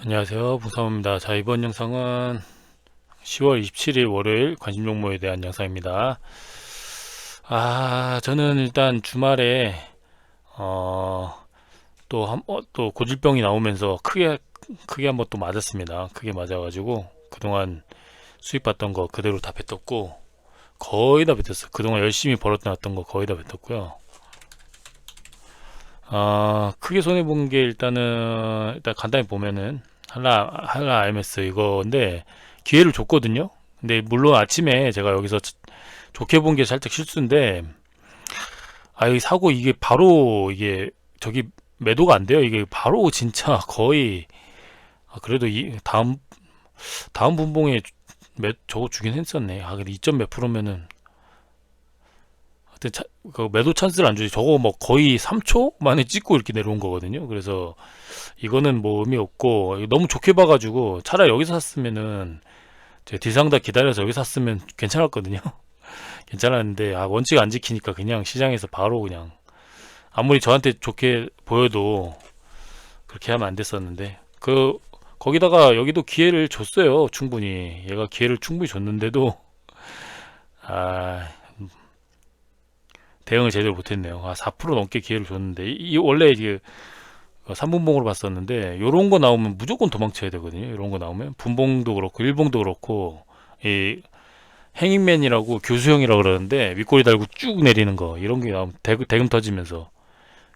안녕하세요. 부사모입니다. 자, 이번 영상은 10월 27일 월요일 관심 종목에 대한 영상입니다. 아, 저는 일단 주말에 어, 또 한, 어, 또 고질병이 나오면서 크게 크게 한번 또 맞았습니다. 크게 맞아 가지고 그동안 수익 봤던 거 그대로 다 뱉었고 거의 다 뱉었어요. 그동안 열심히 벌어놨던 거 거의 다 뱉었고요. 아, 크게 손해 본 게 일단은 일단 간단히 보면은 한라 한라 IMS 이거인데 기회를 줬거든요. 근데 물론 아침에 제가 여기서 저- 좋게 본 게 살짝 실수인데 아, 이 사고 이게 바로 이게 저기 매도가 안 돼요. 이게 바로 진짜 거의 아, 그래도 이 다음 다음 분봉에 매, 저거 주긴 했었네. 아, 근데 2점 몇 프로면은 하여튼 차, 그 매도 찬스를 안 주지. 저거 뭐 거의 3초 만에 찍고 이렇게 내려온 거거든요. 그래서 이거는 뭐 의미 없고 너무 좋게 봐가지고 차라리 여기서 샀으면은 제 뒤상다 기다려서 여기 샀으면 괜찮았거든요. 괜찮았는데 아 원칙 안 지키니까 그냥 시장에서 바로 그냥 아무리 저한테 좋게 보여도 그렇게 하면 안 됐었는데 그 거기다가 여기도 기회를 줬어요. 충분히 얘가 기회를 충분히 줬는데도 아 대응을 제대로 못했네요. 아, 4% 넘게 기회를 줬는데 이, 이 원래 이게 3분봉으로 봤었는데 요런 거 나오면 무조건 도망쳐야 되거든요. 이런 거 나오면 분봉도 그렇고 일봉도 그렇고 이 행잉맨이라고 교수형이라고 그러는데 윗꼬리 달고 쭉 내리는 거 이런 게 나오면 대금, 대금 터지면서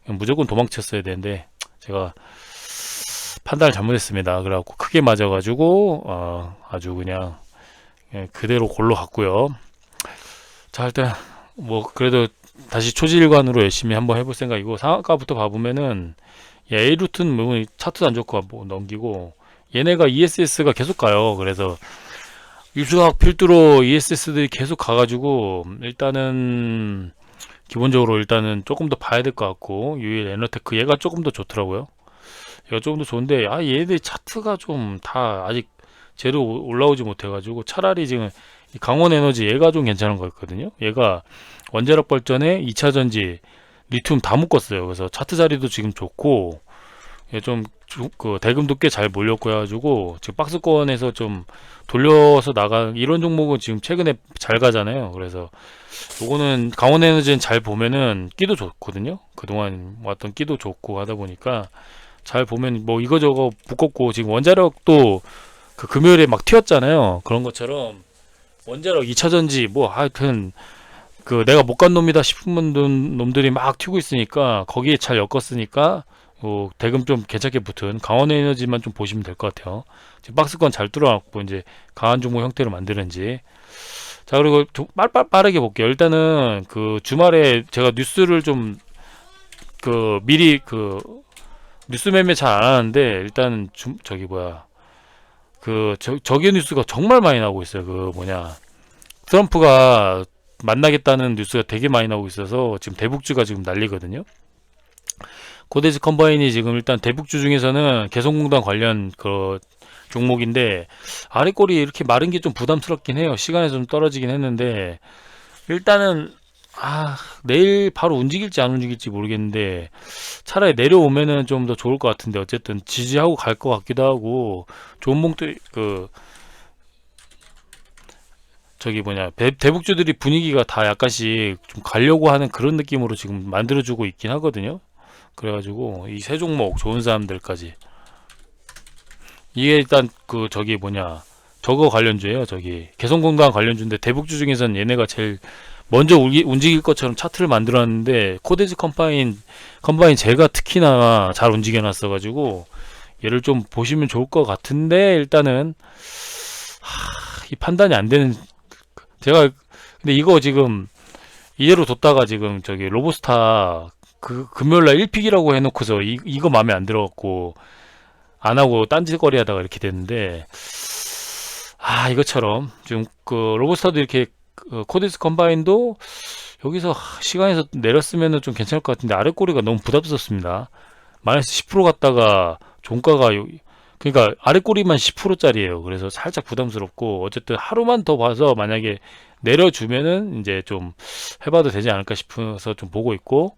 무조건 도망쳤어야 되는데 제가 판단을 잘못했습니다. 그래갖고 크게 맞아가지고 어, 아주 그냥 예, 그대로 골로 갔고요. 자 일단 뭐 그래도 다시 초지일관으로 열심히 한번 해볼 생각이고 상한가부터 봐보면은 예, A루트는 뭐 차트도 안 좋고 뭐 넘기고 얘네가 ESS가 계속 가요. 그래서 유수학 필두로 ESS들이 계속 가가지고 일단은 기본적으로 일단은 조금 더 봐야 될 것 같고 유일 에너테크 얘가 조금 더 좋더라고요. 얘가 조금 더 좋은데 아 얘들 차트가 좀 다 아직 제대로 올라오지 못해가지고 차라리 지금 이 강원 에너지 얘가 좀 괜찮은 거 같거든요. 얘가 원자력 발전에 2차 전지 리튬 다 묶었어요. 그래서 차트 자리도 지금 좋고 예, 좀그 대금도 꽤 잘 몰렸고 해가지고 지금 박스권에서 좀 돌려서 나가 이런 종목은 지금 최근에 잘 가잖아요. 그래서 요거는 강원에너지는 잘 보면은 끼도 좋거든요. 그동안 왔던 끼도 좋고 하다 보니까 잘 보면 뭐 이거저거 묶었고 지금 원자력도 그 금요일에 막 튀었잖아요. 그런 것처럼 원자력 2차 전지 뭐 하여튼 그 내가 못 간 놈이다 싶은 놈- 놈들이 막 튀고 있으니까 거기에 잘 엮었으니까 어, 대금 좀 괜찮게 붙은 강원 에너지만 좀 보시면 될 것 같아요. 지금 박스권 잘 뚫어놨고 이제 강한 종목 형태로 만드는지. 자 그리고 좀 빨빨 빠르게 볼게요. 일단은 그 주말에 제가 뉴스를 좀 그 미리 그 뉴스 매매 잘 안 하는데 일단 좀 저기 뭐야 그 저, 저기 뉴스가 정말 많이 나오고 있어요. 그 뭐냐 트럼프가 만나겠다는 뉴스가 되게 많이 나오고 있어서 지금 대북주가 지금 난리거든요. 코데즈 컴바인이 지금 일단 대북주 중에서는 개성공단 관련 그 종목인데 아래 꼬리 이렇게 마른 게 좀 부담스럽긴 해요. 시간에서 좀 떨어지긴 했는데 일단은 아 내일 바로 움직일지 안 움직일지 모르겠는데 차라리 내려오면은 좀 더 좋을 것 같은데 어쨌든 지지하고 갈 것 같기도 하고 좋은 목들 그 저기 뭐냐 대, 대북주들이 분위기가 다 약간씩 좀 가려고 하는 그런 느낌으로 지금 만들어주고 있긴 하거든요. 그래가지고 이 세 종목 좋은 사람들까지 이게 일단 그 저기 뭐냐 저거 관련주예요. 저기 개성공단 관련주인데 대북주 중에서는 얘네가 제일 먼저 움직일 것처럼 차트를 만들었는데 코데즈 컴바인 컴바인 제가 특히나 잘 움직여 놨어 가지고 얘를 좀 보시면 좋을 것 같은데 일단은 하, 이 판단이 안 되는 제가 근데 이거 지금 이대로 뒀다가 지금 저기 로보스타 그 금요일날 1픽이라고 해놓고서 이, 이거 마음에 안 들어갖고 안 하고 딴짓거리 하다가 이렇게 됐는데 아 이것처럼 지금 그 로보스타도 이렇게 그 코데스 컴바인도 여기서 하, 시간에서 내렸으면은 좀 괜찮을 것 같은데 아래 꼬리가 너무 부담스럽습니다. 마이너스 10% 갔다가 종가가 요- 그러니까 아래 꼬리만 10%짜리예요. 그래서 살짝 부담스럽고 어쨌든 하루만 더 봐서 만약에 내려주면은 이제 좀 해봐도 되지 않을까 싶어서 좀 보고 있고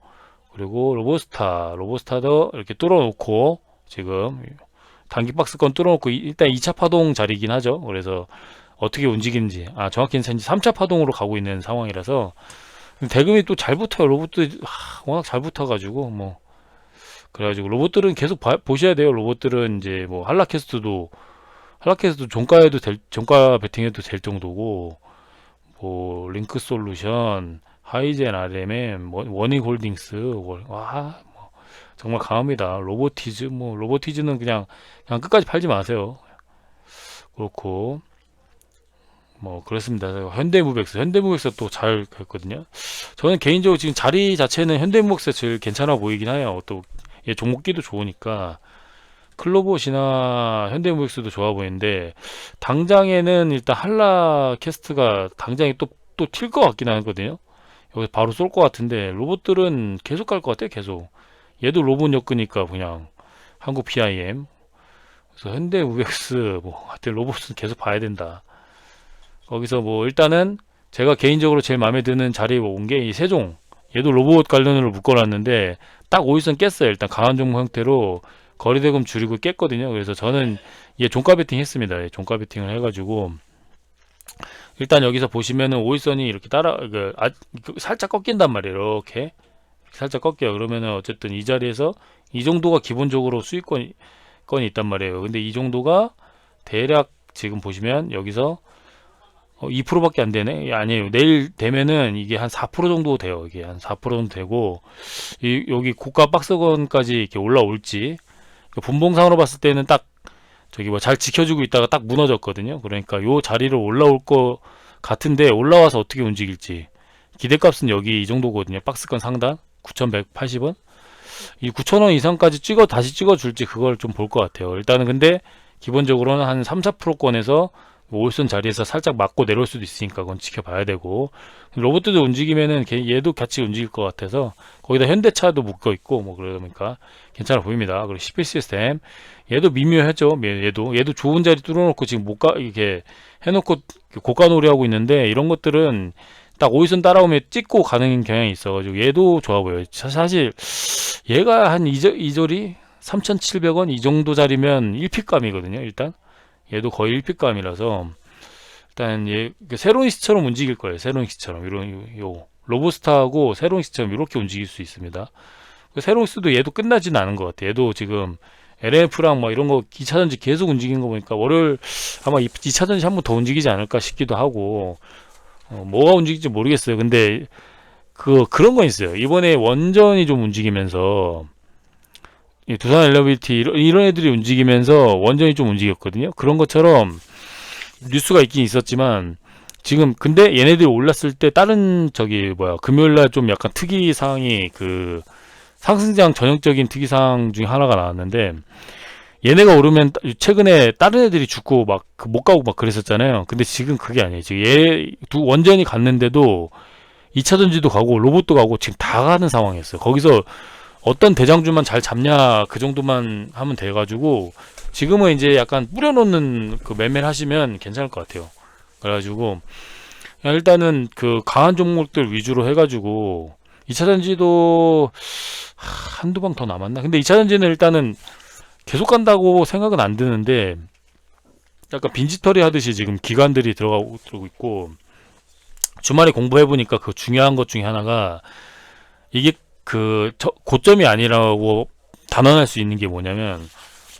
그리고 로보스타 로보스타도 이렇게 뚫어놓고 지금 단기 박스권 뚫어놓고 이- 일단 2차 파동 자리긴 하죠. 그래서 어떻게 움직이는지 아 정확히는 현재 3차 파동으로 가고 있는 상황이라서 대금이 또 잘 붙어요. 로봇들 하, 워낙 잘 붙어가지고 뭐 그래가지고 로봇들은 계속 봐- 보셔야 돼요. 로봇들은 이제 뭐 한라캐스트도 한라캐스트도 종가에도 될 종가 베팅해도 될 정도고 뭐 링크 솔루션, 하이젠 RMM, 원- 원익홀딩스 월- 와 뭐, 정말 강합니다. 로보티즈 뭐 로보티즈는 그냥 그냥 끝까지 팔지 마세요. 그렇고 뭐 그렇습니다. 현대무백스 현대무백스 또잘 갔거든요. 저는 개인적으로 지금 자리 자체는 현대무백스 제일 괜찮아 보이긴 해요. 또얘 종목기도 좋으니까 클로봇이나 현대무백스도 좋아 보이는데 당장에는 일단 한라 캐스트가 당장에 또 또 튈 것 같긴 하거든요. 여기 바로 쏠 것 같은데 로봇들은 계속 갈 것 같아요. 계속 얘도 로봇 엮으니까 그냥 한국 PIM 그래서 현대무백스 뭐 하여튼 로봇은 계속 봐야 된다. 거기서 뭐 일단은 제가 개인적으로 제일 마음에 드는 자리에 온 게 이 세종 얘도 로봇 관련으로 묶어놨는데 딱 5일선 깼어요. 일단 강한 종목 형태로 거리대금 줄이고 깼거든요. 그래서 저는 얘 종가 베팅 했습니다. 얘 종가 베팅을 해가지고 일단 여기서 보시면은 5일선이 이렇게 따라 그, 아, 그 살짝 꺾인단 말이에요. 이렇게 살짝 꺾여요. 그러면은 어쨌든 이 자리에서 이 정도가 기본적으로 수익권이 있단 말이에요. 근데 이 정도가 대략 지금 보시면 여기서 어, 2%밖에 안 되네? 아니에요. 내일 되면은 이게 한 4% 정도 돼요. 이게 한 4% 정도 되고 이 여기 고가 박스권까지 이렇게 올라올지 그 분봉상으로 봤을 때는 딱 저기 뭐 잘 지켜주고 있다가 딱 무너졌거든요. 그러니까 요 자리로 올라올 거 같은데 올라와서 어떻게 움직일지 기대값은 여기 이 정도거든요. 박스권 상단 9,180원. 이 9,000원 이상까지 찍어 다시 찍어 줄지 그걸 좀 볼 것 같아요. 일단은 근데 기본적으로는 한 3, 4%권에서 5일선 자리에서 살짝 맞고 내려올 수도 있으니까 그건 지켜봐야 되고 로봇들도 움직이면은 걔- 얘도 같이 움직일 것 같아서 거기다 현대차도 묶어 있고 뭐 그러다 보니까 괜찮아 보입니다. 그리고 CP 시스템 얘도 미묘하죠. 얘도 얘도 좋은 자리 뚫어놓고 지금 못 가 이렇게 해놓고 고가 놀이하고 있는데 이런 것들은 딱 5일선 따라오면 찍고 가는 경향이 있어가지고 얘도 좋아 보여요. 사- 사실 얘가 한 이저, 이저리 3,700원 이 정도 자리면 1픽감이거든요. 일단 얘도 거의 1픽감이라서 일단 얘그 세로니스처럼 움직일 거예요. 세로니스처럼 이런 요 로보스타하고 세로니스처럼 이렇게 움직일 수 있습니다. 그 세로니스도 얘도 끝나지는 않은 것 같아요. 얘도 지금 LF랑 뭐 이런 거 2차 전지 계속 움직인 거 보니까 월요일 아마 2차 전지 한 번 더 움직이지 않을까 싶기도 하고 어, 뭐가 움직일지 모르겠어요. 근데 그 그런 건 있어요. 이번에 원전이 좀 움직이면서 이 두산 엘리베이티 이런, 이런 애들이 움직이면서 원전이 좀 움직였거든요. 그런 것처럼 뉴스가 있긴 있었지만 지금 근데 얘네들이 올랐을 때 다른 저기 뭐야 금요일 날 좀 약간 특이 사항이 그 상승장 전형적인 특이 사항 중에 하나가 나왔는데 얘네가 오르면 따- 최근에 다른 애들이 죽고 막그못 가고 막 그랬었잖아요. 근데 지금 그게 아니에요. 지금 얘 두 원전이 갔는데도 2차 전지도 가고 로봇도 가고 지금 다 가는 상황이었어요. 거기서 어떤 대장주만 잘 잡냐 그 정도만 하면 돼가지고 지금은 이제 약간 뿌려놓는 그 매매를 하시면 괜찮을 것 같아요. 그래가지고 일단은 그 강한 종목들 위주로 해가지고 2차 전지도 하, 한두 방 더 남았나? 근데 2차 전지는 일단은 계속 간다고 생각은 안 드는데 약간 빈지털이 하듯이 지금 기관들이 들어가고 들어오고 있고 주말에 공부해 보니까 그 중요한 것 중에 하나가 이게 그 저- 고점이 아니라고 단언할 수 있는 게 뭐냐면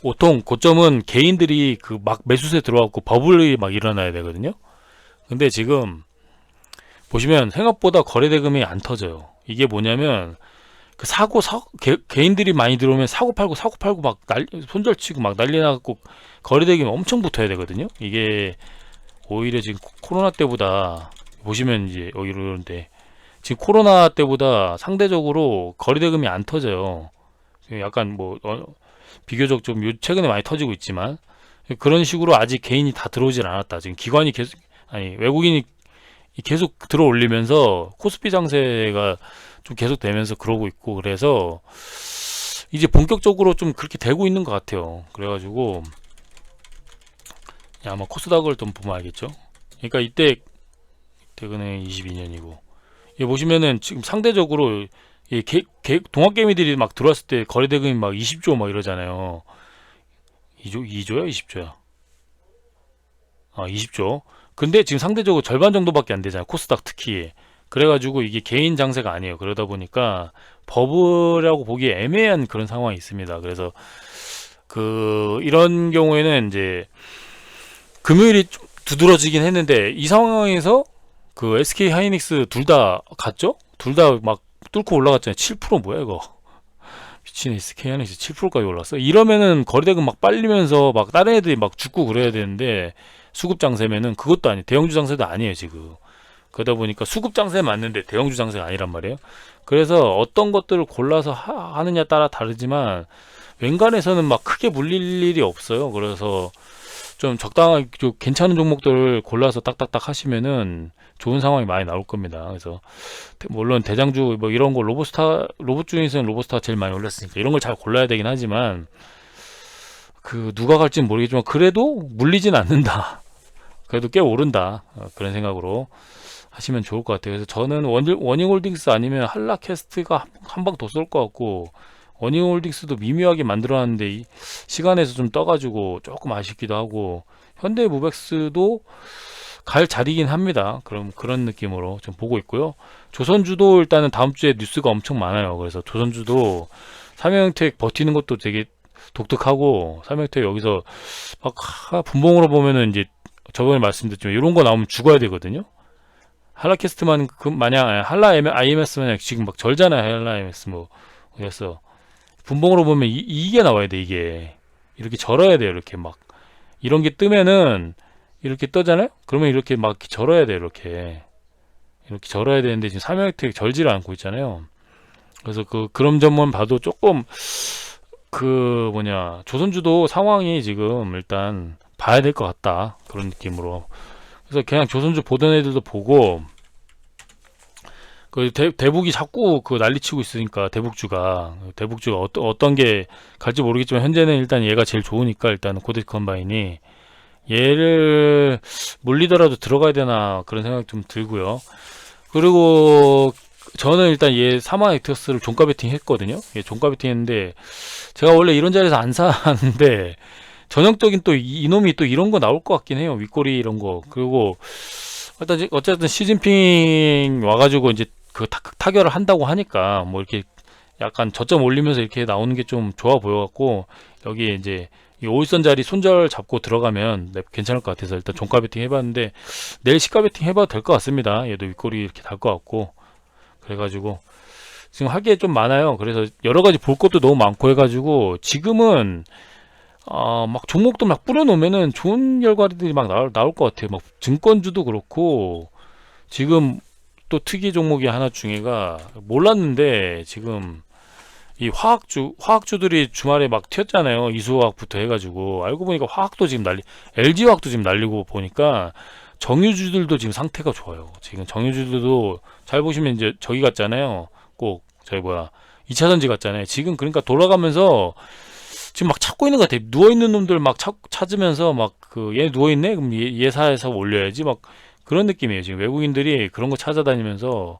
보통 고점은 개인들이 그 막 매수세 들어왔고 버블이 막 일어나야 되거든요. 근데 지금 보시면 생각보다 거래 대금이 안 터져요. 이게 뭐냐면 그 사고 사 개, 개인들이 많이 들어오면 사고 팔고 사고 팔고 막 날, 손절치고 막 난리 나갖고 거래 대금이 엄청 붙어야 되거든요. 이게 오히려 지금 코- 코로나 때보다 보시면 이제 어 이러는데 지금 코로나 때보다 상대적으로 거래 대금이 안 터져요. 약간 뭐 어, 비교적 좀 요- 최근에 많이 터지고 있지만 그런 식으로 아직 개인이 다 들어오질 않았다. 지금 기관이 계속 아니 외국인이 계속 들어 올리면서 코스피 장세가 좀 계속 되면서 그러고 있고 그래서 이제 본격적으로 좀 그렇게 되고 있는 것 같아요. 그래가지고 야, 아마 코스닥을 좀 보면 알겠죠. 그러니까 이때 최근에 22년이고 이 보시면은 지금 상대적으로 이 개, 개, 동학개미들이 막 들어왔을 때 거래 대금이 막 20조 막 이러잖아요. 2조 2조야? 20조야? 아 20조? 근데 지금 상대적으로 절반 정도밖에 안 되잖아요 코스닥 특히. 그래가지고 이게 개인 장세가 아니에요. 그러다 보니까 버블이라고 보기에 애매한 그런 상황이 있습니다. 그래서 그 이런 경우에는 이제 금요일이 좀 두드러지긴 했는데 이 상황에서 그 SK 하이닉스 둘 다 갔죠? 둘 다 막 뚫고 올라갔잖아요. 7% 뭐야 이거? 미친 SK 하이닉스 7%까지 올랐어. 이러면은 거래대금 막 빨리면서 막 다른 애들이 막 죽고 그래야 되는데 수급 장세면은 그것도 아니 대형주 장세도 아니에요 지금. 그러다 보니까 수급 장세 맞는데 대형주 장세가 아니란 말이에요. 그래서 어떤 것들을 골라서 하, 느냐 따라 다르지만 웬간에서는 막 크게 물릴 일이 없어요. 그래서 좀 적당하게 좀 괜찮은 종목들을 골라서 딱딱딱 하시면은 좋은 상황이 많이 나올 겁니다. 그래서 대- 물론 대장주 뭐 이런 거 로보스타 로봇 중에서는 로보스타 제일 많이 올렸으니까 이런 걸 잘 골라야 되긴 하지만 그 누가 갈지는 모르겠지만 그래도 물리진 않는다. 그래도 꽤 오른다. 어, 그런 생각으로 하시면 좋을 것 같아요. 그래서 저는 원, 워닝홀딩스 아니면 한라캐스트가 한 방 더 쏠 것 같고 워닝홀딩스도 미묘하게 만들어놨는데 이 시간에서 좀 떠가지고 조금 아쉽기도 하고 현대무백스도 갈 자리긴 합니다. 그럼 그런 느낌으로 좀 보고 있고요. 조선주도 일단은 다음 주에 뉴스가 엄청 많아요. 그래서 조선주도 삼형택 버티는 것도 되게 독특하고 삼형택 여기서 막 하, 분봉으로 보면은 이제 저번에 말씀드렸지만 이런 거 나오면 죽어야 되거든요. 한라캐스트만 그 마냥 한라 IMS 마냥 지금 막 절잖아요. 한라 IMS 뭐 그래서 분봉으로 보면 이, 이게 나와야 돼 이게. 이렇게 절어야 돼요 이렇게 막. 이런 게 뜨면은 이렇게 떠잖아요? 그러면 이렇게 막 절어야 돼요 이렇게. 이렇게 절어야 되는데 지금 삼형택 절지를 않고 있잖아요. 그래서 그 그런 점만 봐도 조금 그 뭐냐 조선주도 상황이 지금 일단 봐야 될 것 같다. 그런 느낌으로. 그래서 그냥 조선주 보던 애들도 보고 그 대, 대북이 자꾸 그 난리치고 있으니까 대북주가 대북주가 어떤 어떤 게 갈지 모르겠지만 현재는 일단 얘가 제일 좋으니까 일단 코데스 컴바인이 얘를 물리더라도 들어가야 되나 그런 생각 좀 들고요. 그리고 저는 일단 얘 사마 액터스를 종가 베팅 했거든요. 얘 종가 베팅 했는데 제가 원래 이런 자리에서 안 사는데 전형적인 또 이- 이놈이 또 이런 거 나올 것 같긴 해요. 윗꼬리 이런 거. 그리고 어쨌든 어쨌든 시진핑 와가지고 이제 그 타, 타결을 한다고 하니까 뭐 이렇게 약간 저점 올리면서 이렇게 나오는 게 좀 좋아 보여갖고 여기 이제 이 5일선 자리 손절 잡고 들어가면 네, 괜찮을 것 같아서 일단 종가 베팅 해봤는데 내일 시가 베팅 해봐도 될 것 같습니다. 얘도 윗꼬리 이렇게 달 것 같고 그래가지고 지금 할게좀 많아요. 그래서 여러 가지 볼 것도 너무 많고 해가지고 지금은 어, 막 종목도 막 뿌려놓으면은 좋은 결과들이 막 나올, 나올 것 같아요. 막 증권주도 그렇고 지금 또 특이 종목이 하나 중에가 몰랐는데 지금 이 화학주 화학주들이 주말에 막 튀었잖아요. 이수화학부터 해가지고 알고 보니까 화학도 지금 난리 LG 화학도 지금 날리고 보니까 정유주들도 지금 상태가 좋아요. 지금 정유주들도 잘 보시면 이제 저기 같잖아요. 꼭 저기 뭐야 2차 전지 같잖아요. 지금 그러니까 돌아가면서 지금 막 찾고 있는 것 같아요. 누워 있는 놈들 막 찾, 찾으면서 막 그 얘 누워 있네. 그럼 얘, 얘 사에서 올려야지 막 그런 느낌이에요. 지금 외국인들이 그런 거 찾아다니면서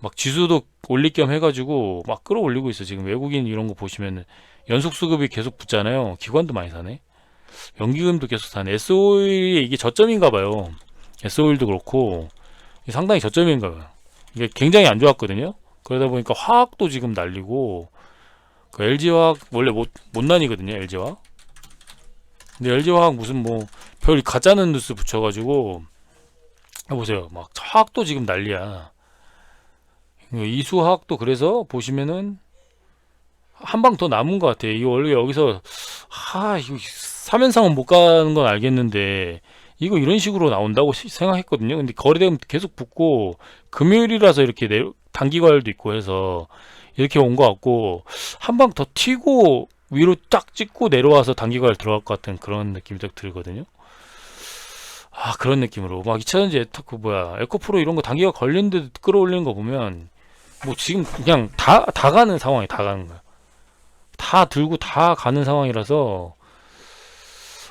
막 지수도 올릴 겸 해가지고 막 끌어올리고 있어. 지금 외국인 이런 거 보시면 연속 수급이 계속 붙잖아요. 기관도 많이 사네. 연기금도 계속 사네. SO일이 이게 저점인가 봐요. SO일도 그렇고 상당히 저점인가 봐요. 이게 굉장히 안 좋았거든요. 그러다 보니까 화학도 지금 날리고 그 LG화학 원래 못, 못 나뉘거든요. LG화학. 근데 LG화학 무슨 뭐 별 가짜는 뉴스 붙여가지고 보세요. 막 화학도 지금 난리야. 이수화학도 그래서 보시면은 한 방 더 남은 것 같아. 이 원래 여기서 하 이거 3연상은 못 가는 건 알겠는데 이거 이런 식으로 나온다고 시- 생각했거든요. 근데 거래되면 계속 붙고 금요일이라서 이렇게 내, 단기 과열도 있고 해서 이렇게 온 것 같고 한 방 더 튀고 위로 쫙 찍고 내려와서 단기 과열 들어갈 것 같은 그런 느낌이 딱 들거든요. 아 그런 느낌으로 막 2차전지 에터 그 뭐야 에코프로 이런 거 단기가 걸렸는데 끌어올리는 거 보면 뭐 지금 그냥 다 다 가는 상황이 다 가는 거야. 다 들고 다 가는 상황이라서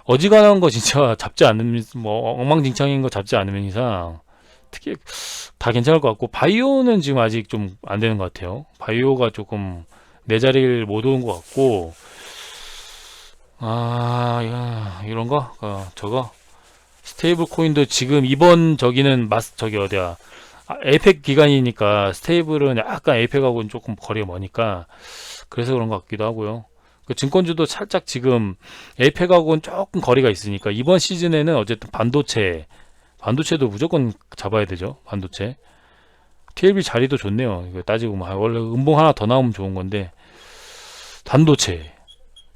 어지간한 거 진짜 잡지 않는 뭐 엉망진창인 거 잡지 않으면 이상 특히 다 괜찮을 것 같고 바이오는 지금 아직 좀 안 되는 것 같아요. 바이오가 조금 내 자리를 못 오는 것 같고 아, 야, 이런 거? 어, 저거? 스테이블 코인도 지금 이번 저기는 마스, 저기 어디야. 아, 에이펙 기간이니까 스테이블은 약간 에이펙하고는 조금 거리가 머니까 그래서 그런 것 같기도 하고요. 그 증권주도 살짝 지금 에이펙하고는 조금 거리가 있으니까 이번 시즌에는 어쨌든 반도체, 반도체도 무조건 잡아야 되죠. 반도체. TLB 자리도 좋네요. 이거 따지고 아, 원래 음봉 하나 더 나오면 좋은 건데 반도체.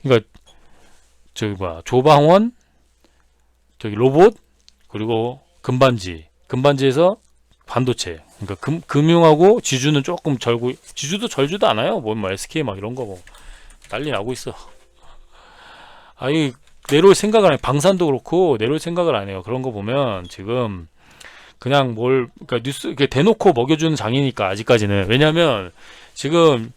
그러니까 저기 뭐야 조방원 저기 로봇 그리고 금반지. 금반지에서 반도체. 그러니까 금, 금융하고 지주는 조금 절고 지주도 절주도 않아요. 뭐, 뭐 SK 막 이런 거 뭐 난리 나고 있어. 아니 내려올 생각을 안 해. 방산도 그렇고 내려올 생각을 안 해요. 그런 거 보면 지금 그냥 뭘 그러니까 뉴스 이렇게 대놓고 먹여주는 장이니까 아직까지는. 왜냐면 지금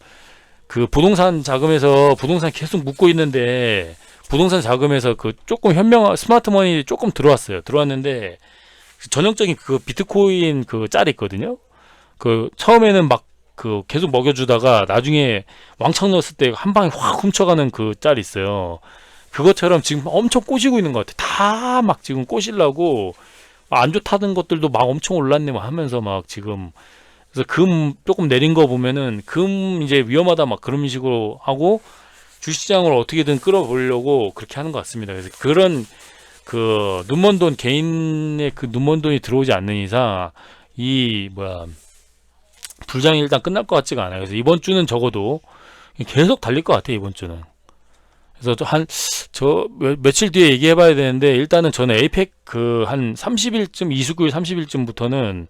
그 부동산 자금에서 부동산 계속 묻고 있는데 부동산 자금에서 그 조금 현명 스마트머니 조금 들어왔어요. 들어왔는데 전형적인 그 비트코인 그 짤이 있거든요. 그 처음에는 막 그 계속 먹여주다가 나중에 왕창 넣었을 때 한 방에 확 훔쳐가는 그 짤이 있어요. 그것처럼 지금 엄청 꼬시고 있는 것 같아. 다 막 지금 꼬시려고 안 좋다는 것들도 막 엄청 올랐네 막 하면서 막 지금 그래서 금 조금 내린 거 보면은 금 이제 위험하다 막 그런 식으로 하고 주시장을 어떻게든 끌어보려고 그렇게 하는 것 같습니다. 그래서 그런 그 눈먼 돈 개인의 그 눈먼 돈이 들어오지 않는 이상 이 뭐야 불장이 일단 끝날 것 같지가 않아요. 그래서 이번 주는 적어도 계속 달릴 것 같아요. 이번 주는. 그래서 한저 며칠 뒤에 얘기해 봐야 되는데 일단은 저는 에이펙 그 한 30일쯤 이수구일 30일쯤부터는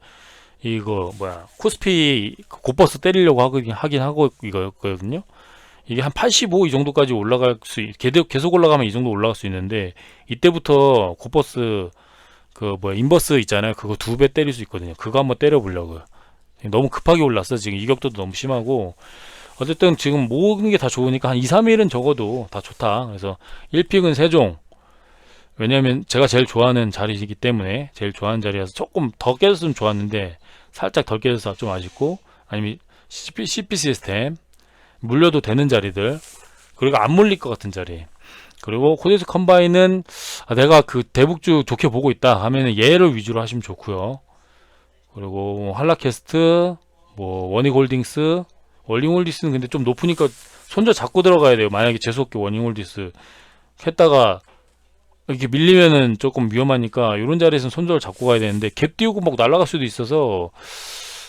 이거 뭐야 코스피 곧버스 때리려고 하긴 하긴 하고 이거였거든요. 이게 한 85 이 정도까지 올라갈 수 있, 계속 계속 올라가면 이 정도 올라갈 수 있는데 이때부터 곧버스 그 뭐야 인버스 있잖아요. 그거 두 배 때릴 수 있거든요. 그거 한번 때려 보려고요. 너무 급하게 올랐어. 지금 이격도도 너무 심하고 어쨌든 지금 모든 게 다 좋으니까 한 2, 3일은 적어도 다 좋다. 그래서 1픽은 세종. 왜냐면 제가 제일 좋아하는 자리이기 때문에 제일 좋아하는 자리라서 조금 더 깨졌으면 좋았는데 살짝 덜 깨져서 좀 아쉽고 아니면 CP, CP 시스템 물려도 되는 자리들. 그리고 안 물릴 것 같은 자리. 그리고 코데스 컴바인은 아, 내가 그 대북주 좋게 보고 있다 하면은 얘를 위주로 하시면 좋고요. 그리고 뭐 한라캐스트 뭐 원익홀딩스 원익홀딩스는 근데 좀 높으니까 손절 잡고 들어가야 돼요. 만약에 재수없게 원익홀딩스 했다가 이렇게 밀리면은 조금 위험하니까 이런 자리에서는 손절 잡고 가야 되는데 갭 띄우고 막 날아갈 수도 있어서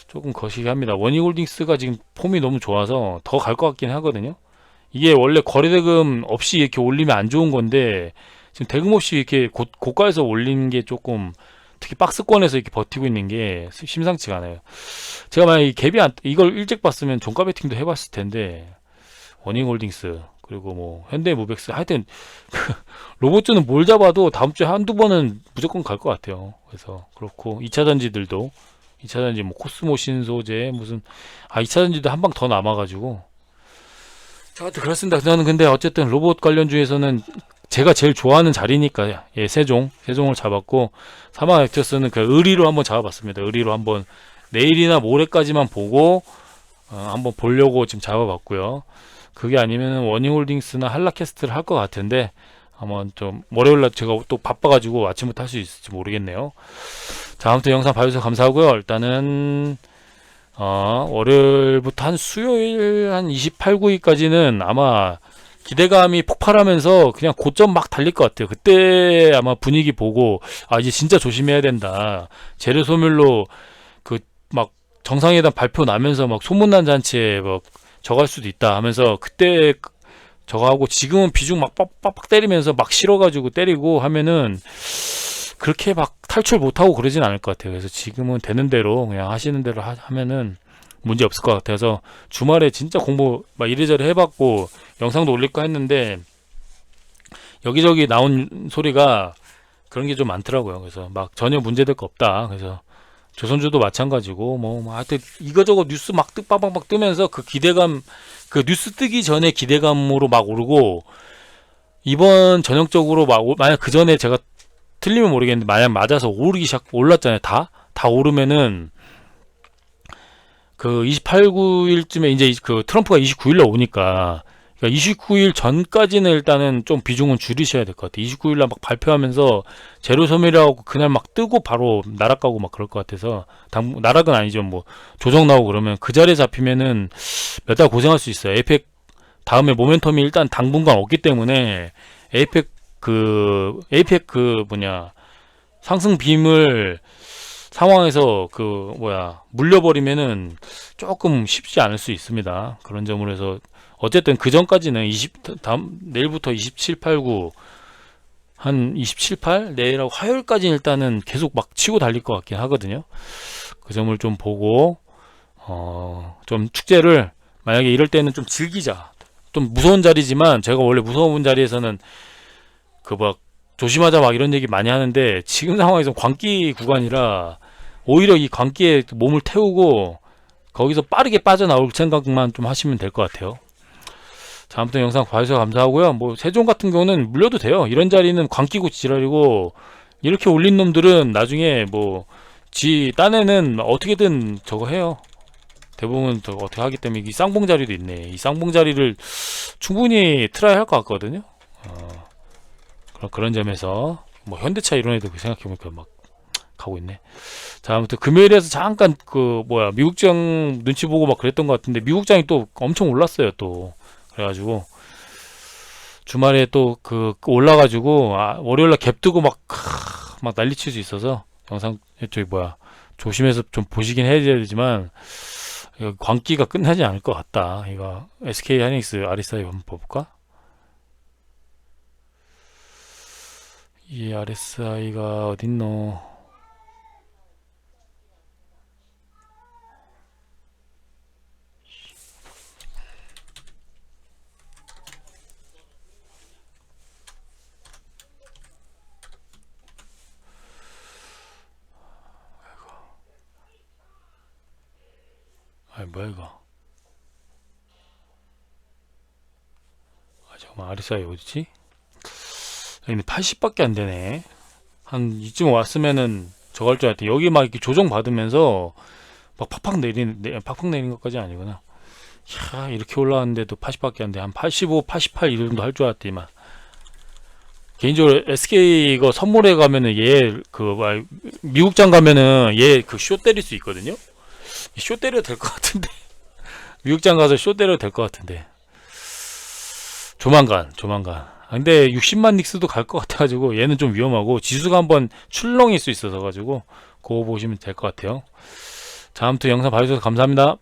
조금 거시기 합니다. 원익홀딩스가 지금 폼이 너무 좋아서 더 갈 것 같긴 하거든요. 이게 원래 거래대금 없이 이렇게 올리면 안 좋은 건데 지금 대금 없이 이렇게 고, 고가에서 올리는 게 조금 특히 박스권에서 이렇게 버티고 있는 게 심상치가 않아요. 제가 만약 이 갭이 안, 이걸 일찍 봤으면 종가 베팅도 해봤을 텐데 원익홀딩스 그리고 뭐 현대무백스 하여튼 로봇주는 뭘 잡아도 다음 주에 한두 번은 무조건 갈 것 같아요. 그래서 그렇고 2차 전지들도 2차 전지 뭐 코스모 신소재 무슨 아 2차 전지도 한 방 더 남아가지고 하여튼 그렇습니다. 저는 근데 어쨌든 로봇 관련 중에서는 제가 제일 좋아하는 자리니까 예 세종 세종을 잡았고 사마 엑터스는 그 의리로 한번 잡아봤습니다. 의리로 한번 내일이나 모레까지만 보고 어, 한번 보려고 지금 잡아봤고요. 그게 아니면 원닝홀딩스나 한라캐스트를 할 것 같은데 한번 좀 월요일날 제가 또 바빠가지고 아침부터 할 수 있을지 모르겠네요. 자 아무튼 영상 봐주셔서 감사하고요. 일단은 어, 월요일부터 한 수요일 한 28, 9일까지는 아마 기대감이 폭발하면서 그냥 고점 막 달릴 것 같아요. 그때 아마 분위기 보고 아 이제 진짜 조심해야 된다. 재료 소멸로 그 막 정상회담 발표 나면서 막 소문난 잔치에 막 저갈 수도 있다 하면서 그때 저거 하고 지금은 비중 막 빡빡 때리면서 막 실어가지고 때리고 하면은 그렇게 막 탈출 못하고 그러진 않을 것 같아요. 그래서 지금은 되는 대로 그냥 하시는 대로 하, 면은 문제 없을 것 같아서 주말에 진짜 공부 막 이래저래 해봤고 영상도 올릴까 했는데 여기저기 나온 소리가 그런 게 좀 많더라고요. 그래서 막 전혀 문제될 거 없다. 그래서 조선주도 마찬가지고 뭐, 뭐 하여튼 이거저거 뉴스 막 뜨, 빠방막 뜨면서 그 기대감 그 뉴스 뜨기 전에 기대감으로 막 오르고 이번 전형적으로 막 오- 만약 그 전에 제가 틀리면 모르겠는데 만약 맞아서 오르기 시작 올랐잖아요 다 다 오르면은 그 28, 9일쯤에 이제 그 트럼프가 29일날 오니까 그러니까 29일 전까지는 일단은 좀 비중은 줄이셔야 될 것 같아요. 29일 날 막 발표하면서 제로 소멸이라고 그날 막 뜨고 바로 나락가고 막 그럴 것 같아서 당 나락은 아니죠. 뭐 조정 나오고 그러면 그 자리에 잡히면은 몇 달 고생할 수 있어요. 에이펙 다음에 모멘텀이 일단 당분간 없기 때문에 에이펙 그 에이펙 그 뭐냐 상승 빔을 상황에서 그 뭐야 물려버리면은 조금 쉽지 않을 수 있습니다. 그런 점으로 해서 어쨌든 그 전까지는 20 다음 내일부터 27, 8, 9 한 27, 8 내일하고 화요일까지 일단은 계속 막 치고 달릴 것 같긴 하거든요. 그 점을 좀 보고 어 좀 축제를 만약에 이럴 때는 좀 즐기자. 좀 무서운 자리지만 제가 원래 무서운 자리에서는 그 막 조심하자 막 이런 얘기 많이 하는데 지금 상황에서 광기 구간이라 오히려 이 광기에 몸을 태우고 거기서 빠르게 빠져나올 생각만 좀 하시면 될 것 같아요. 자, 아무튼 영상 봐주셔서 감사하고요. 뭐 세종 같은 경우는 물려도 돼요. 이런 자리는 광기고 지랄이고 이렇게 올린 놈들은 나중에 뭐 지 딴에는 어떻게든 저거 해요. 대부분 저 어떻게 하기 때문에 이 쌍봉 자리도 있네. 이 쌍봉 자리를 충분히 트라이 할 것 같거든요. 어, 그런 그런 점에서 뭐 현대차 이런 애들 생각해보니까 막 가고 있네. 자 아무튼 금요일에서 잠깐 그 뭐야 미국장 눈치 보고 막 그랬던 것 같은데 미국장이 또 엄청 올랐어요 또 그래가지고 주말에 또 그 올라가지고 아, 월요일날 갭 뜨고 막막 난리칠 수 있어서 영상 저기 뭐야 조심해서 좀 보시긴 해야 되지만 광기가 끝나지 않을 것 같다. 이거 SK 하이닉스 RSI 한번 볼까? 이 RSI가 어딨노? 아니 뭐야 이거? 아 잠깐만 RSI 어디지? 여기는 80밖에 안 되네. 한 이쯤 왔으면은 저거 할 줄 알았더니 여기 막 이렇게 조정 받으면서 막 팍팍 내리는 내- 팍팍 내리는 것까지 아니구나. 야 이렇게 올라왔는데도 80밖에 안 돼. 한 85, 88 이 정도 할 줄 알았더니만. 개인적으로 SK 이거 선물에 가면은 얘 그 미국장 가면은 얘 그 쇼 때릴 수 있거든요. 쇼 때려도 될것 같은데 미국장 가서 쇼 때려도 될것 같은데 조만간 조만간 아, 근데 60만 닉스도 갈 것 같아가지고 얘는 좀 위험하고 지수가 한번 출렁일 수 있어서 가지고 그거 보시면 될 것 같아요. 자 아무튼 영상 봐주셔서 감사합니다